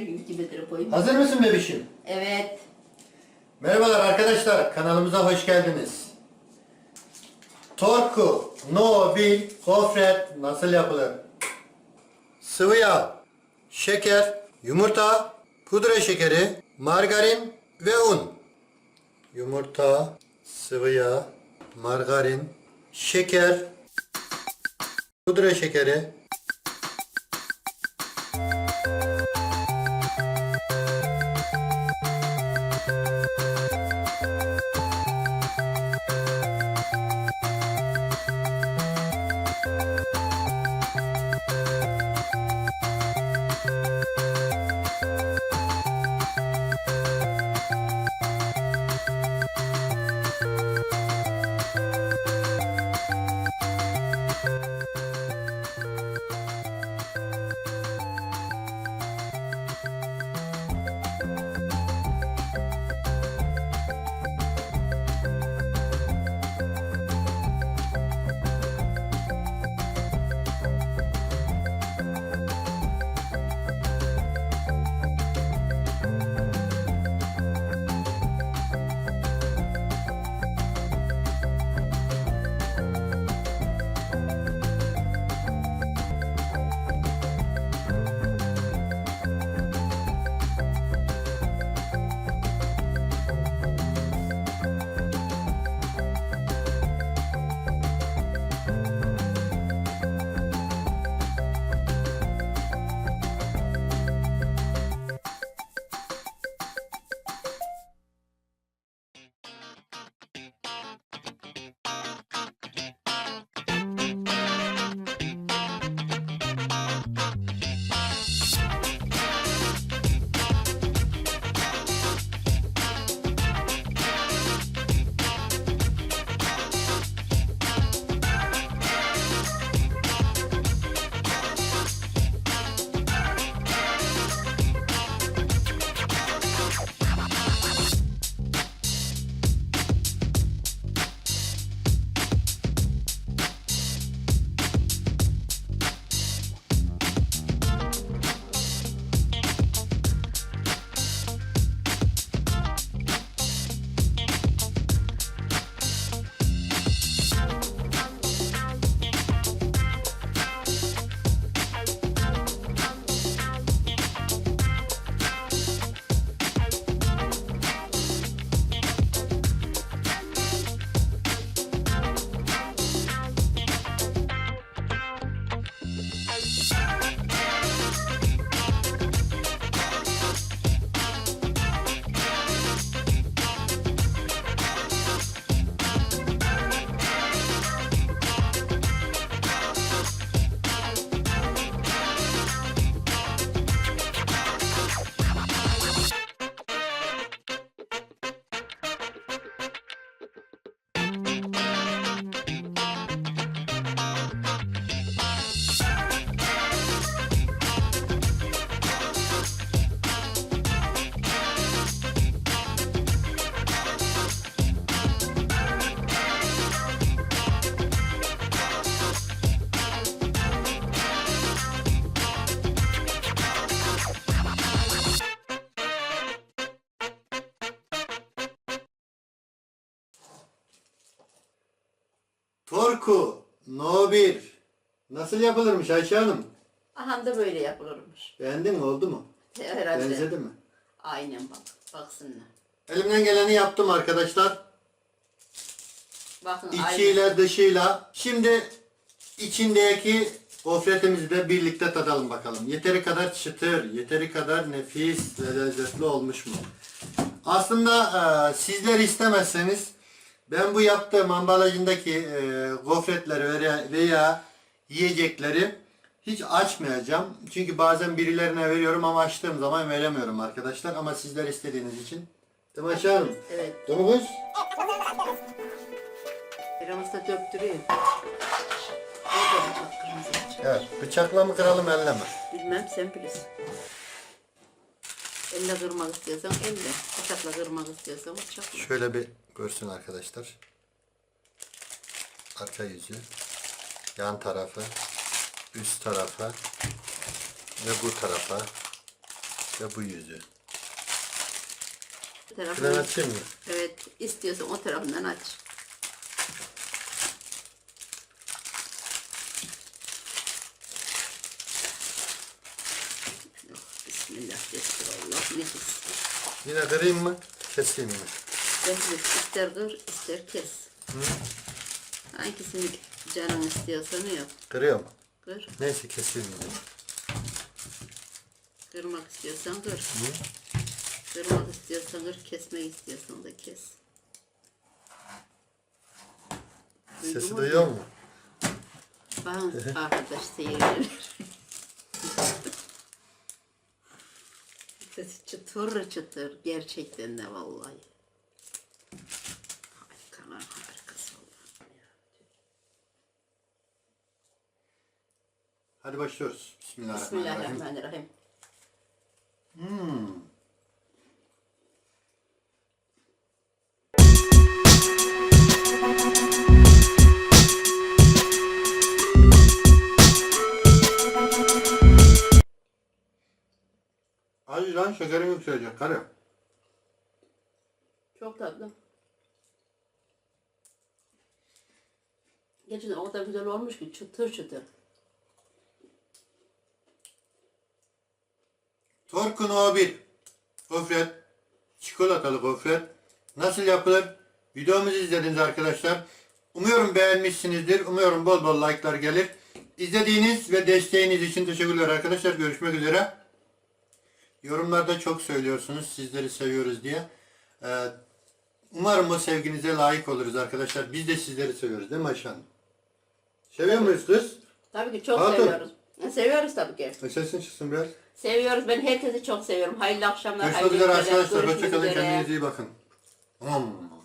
2 metre boyum. Hazır mısın bebişim? Evet. Merhabalar arkadaşlar, kanalımıza hoş geldiniz. Torku, Nobil, gofret nasıl yapılır? Sıvı yağ, şeker, yumurta, pudra şekeri, margarin ve un. Yumurta, sıvı yağ, margarin, şeker, pudra şekeri, Torku, Nobil. Nasıl yapılırmış Ayşe Hanım? Aha da böyle yapılırmış. Beğendin mi? Oldu mu? Herhalde. Benzedi mi? Aynen bak. Baksınlar. Elimden geleni yaptım arkadaşlar. Bakın aynen. İçiyle dışıyla. Şimdi içindeki gofretimizi de birlikte tadalım bakalım. Yeteri kadar çıtır, yeteri kadar nefis ve lezzetli olmuş mu? Aslında e, sizler istemezseniz ben bu yaptığım ambalajındaki e, gofretleri veya, yiyecekleri hiç açmayacağım. Çünkü bazen birilerine veriyorum ama açtığım zaman veremiyorum arkadaşlar. Ama sizler istediğiniz için. Değil mi Ayşe Hanım? Evet. Kız? Biraz da döktürüyor. Evet. Bıçakla mı kıralım elle mi? Bilmem sen bilirsin. Elle kırmak istiyorsan elle. Bıçakla kırmak istiyorsan bıçakla. Şöyle bir görsün arkadaşlar. Arka yüzü, yan tarafı, üst tarafı ve bu tarafa İşte bu yüzü. Tarafını- Şuradan açayım mı? Evet, istiyorsan o tarafından aç. Bismillah, Bismillah, nefis. Yine kırayım mı? Keseyim mi? Nefis, ister kır, ister kes. Hangisini canın istiyorsa ne yap. Kırıyor mu? Kır, Neyse keseyim mi? kırmak istiyorsan kır. Kırmak istiyorsan kır, kesmek istiyorsan da kes. Sesi duyuyor mu? Bakın arkadaş seyirciler. Sesi çıtır çıtır gerçekten de vallahi. Harikalar harikası. Hadi başlıyoruz. Bismillahirrahmanirrahim. Bismillahirrahmanirrahim. Hmm. Lan şekerim yükselecek karı. Çok tatlı. Gerçekten o kadar güzel olmuş ki çıtır çıtır. Torkun O1 gofret, çikolatalı gofret nasıl yapılır? Videomuzu izlediniz arkadaşlar. Umuyorum beğenmişsinizdir. Umuyorum bol bol like'lar gelir. İzlediğiniz ve desteğiniz için teşekkürler arkadaşlar. Görüşmek üzere. Yorumlarda çok söylüyorsunuz sizleri seviyoruz diye. Ee, umarım bu sevginize layık oluruz arkadaşlar. Biz de sizleri seviyoruz değil mi Ayşe Hanım? Seviyor muyuz kız? Tabii ki çok Hatun. seviyoruz. Seviyoruz tabii ki. E, Sesin çıksın biraz. Seviyoruz. Ben herkesi çok seviyorum. Hayırlı akşamlar. Görüşmek hayırlı üzere arkadaşlar. Hoşçakalın. Kendinize iyi bakın. Hmm.